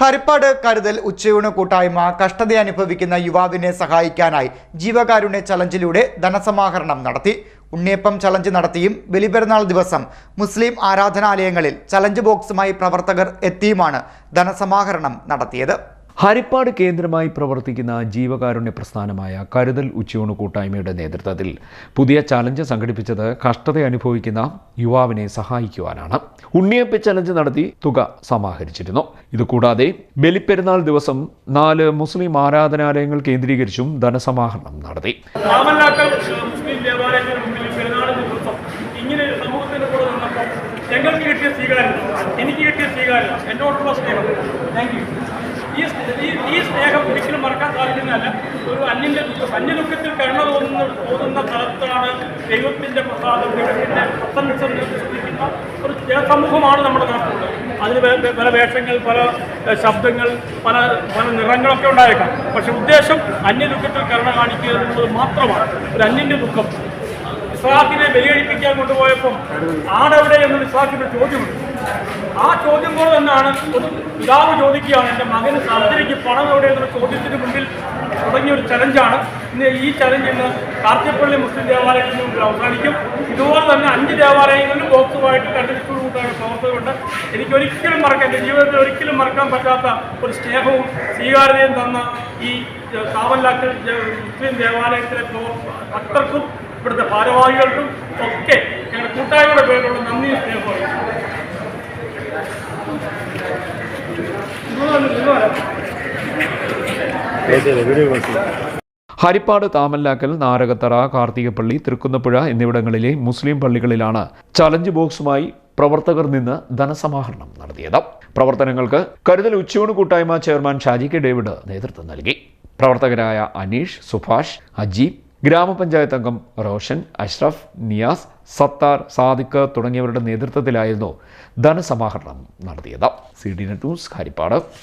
ഹരിപ്പാട് കരുതൽ ഉച്ചയൂണ് കൂട്ടായ്മ കഷ്ടത അനുഭവിക്കുന്ന യുവാവിനെ സഹായിക്കാനായി ജീവകാരുണ്യ ചലഞ്ചിലൂടെ ധനസമാഹരണം നടത്തി. ഉണ്ണിയപ്പം ചലഞ്ച് നടത്തിയും ബലിപെരുന്നാൾ ദിവസം മുസ്ലിം ആരാധനാലയങ്ങളിൽ ചലഞ്ച് ബോക്സുമായി പ്രവർത്തകർ എത്തിയുമാണ് ധനസമാഹരണം നടത്തിയത്. ഹരിപ്പാട് കേന്ദ്രമായി പ്രവർത്തിക്കുന്ന ജീവകാരുണ്യ പ്രസ്ഥാനമായ കരുതൽ ഉച്ചയൂണ് കൂട്ടായ്മയുടെ നേതൃത്വത്തിൽ പുതിയ ചലഞ്ച് സംഘടിപ്പിച്ചത് കഷ്ടത അനുഭവിക്കുന്ന യുവാവിനെ സഹായിക്കുവാനാണ്. ഉണ്ണിയപ്പ ചലഞ്ച് നടത്തി തുക സമാഹരിച്ചിരുന്നു. ഇതുകൂടാതെ ബലിപ്പെരുന്നാൾ ദിവസം നാല് മുസ്ലിം ആരാധനാലയങ്ങൾ കേന്ദ്രീകരിച്ചും ധനസമാഹരണം നടത്തി. എനിക്ക് കിട്ടിയ സ്വീകാര്യം എന്നോടുള്ള സ്നേഹം. താങ്ക് യു ഈ ഈ- സ്നേഹം ഒരിക്കലും മറക്കാൻ സാധിക്കുന്നതല്ല. ഒരു അന്യന്റെ ദുഃഖം അന്യദുഃഖത്തിൽ കരുണ തോന്നുന്ന തോന്നുന്ന തലത്തിലാണ് ദൈവത്തിന്റെ പ്രസാദം ദൈവത്തിന്റെ പ്രസന്നസം ഒരു ജനസമൂഹമാണ് നമ്മുടെ നാട്ടിലുള്ളത്. അതിന് പല- വേഷങ്ങൾ പല ശബ്ദങ്ങൾ പല പല നിറങ്ങളൊക്കെ ഉണ്ടായേക്കാം. പക്ഷെ ഉദ്ദേശം അന്യദുഃഖത്തിൽ കരുണ കാണിക്കുക എന്നുള്ളത് മാത്രമാണ്. ഒരു അന്യന്റെ ദുഃഖം. ഇസ്ലാഹിനെ ബലിയഴിപ്പിക്കാൻ കൊണ്ടുപോയപ്പം ആടെവിടെ എന്നൊരു ഇസ്ലാഹിന്റെ ചോദ്യമുണ്ട്. ആ ചോദ്യം പോലെ തന്നെയാണ് ഒരു പിതാവ് ചോദിക്കുകയാണ് എന്റെ മകന് സർജറിക്ക് പണം എവിടെ എന്നൊരു ചോദ്യത്തിന് മുമ്പിൽ തുടങ്ങിയ ഒരു ചലഞ്ചാണ് ഇന്ന് ഈ ചലഞ്ച് ഇന്ന് കാർത്തിപ്പള്ളി മുസ്ലിം ദേവാലയത്തിന് മുമ്പിൽ അവസാനിക്കും. ഇതുപോലെ തന്നെ അഞ്ച് ദേവാലയങ്ങളിലും ബോക്സുമായിട്ട് കണ്ടുപിടിച്ചു കൂട്ടായ പ്രവർത്തകരുണ്ട്. എനിക്ക് ഒരിക്കലും മറക്കാൻ എന്റെ ജീവിതത്തിൽ ഒരിക്കലും മറക്കാൻ പറ്റാത്ത ഒരു സ്നേഹവും സ്വീകാര്യതയും തന്ന ഈ കാവല്ലാക്കൽ മുസ്ലിം ദേവാലയത്തിലെ ഭക്തർക്കും ഇവിടുത്തെ ഭാരവാഹികൾക്കും ഒക്കെ ഞങ്ങളുടെ കൂട്ടായ്മയുടെ പേരിലുള്ള നന്ദി സ്നേഹമാണ് ഹരിപ്പാട് താമല്ലാക്കൽ നാരകത്തറ കാർത്തികപ്പള്ളി തൃക്കുന്നപ്പുഴ എന്നിവിടങ്ങളിലെ മുസ്ലിം പള്ളികളിലാണ് ചലഞ്ച് ബോക്സുമായി പ്രവർത്തകർ നിന്ന് ധനസമാഹരണം നടത്തിയത്. പ്രവർത്തനങ്ങൾക്ക് കരുതൽ ഉച്ചയൂണ് കൂട്ടായ്മ ചെയർമാൻ ഷാജി കെ ഡേവിഡ് നേതൃത്വം നൽകി. പ്രവർത്തകരായ അനീഷ് സുഭാഷ് അജീബ് ഗ്രാമപഞ്ചായത്ത് അംഗം റോഷൻ അഷ്റഫ് നിയാസ് സത്താർ സാദിഖ് തുടങ്ങിയവരുടെ നേതൃത്വത്തിലായിരുന്നു ധനസമാഹരണം നടത്തിയത്. C D news Harippad.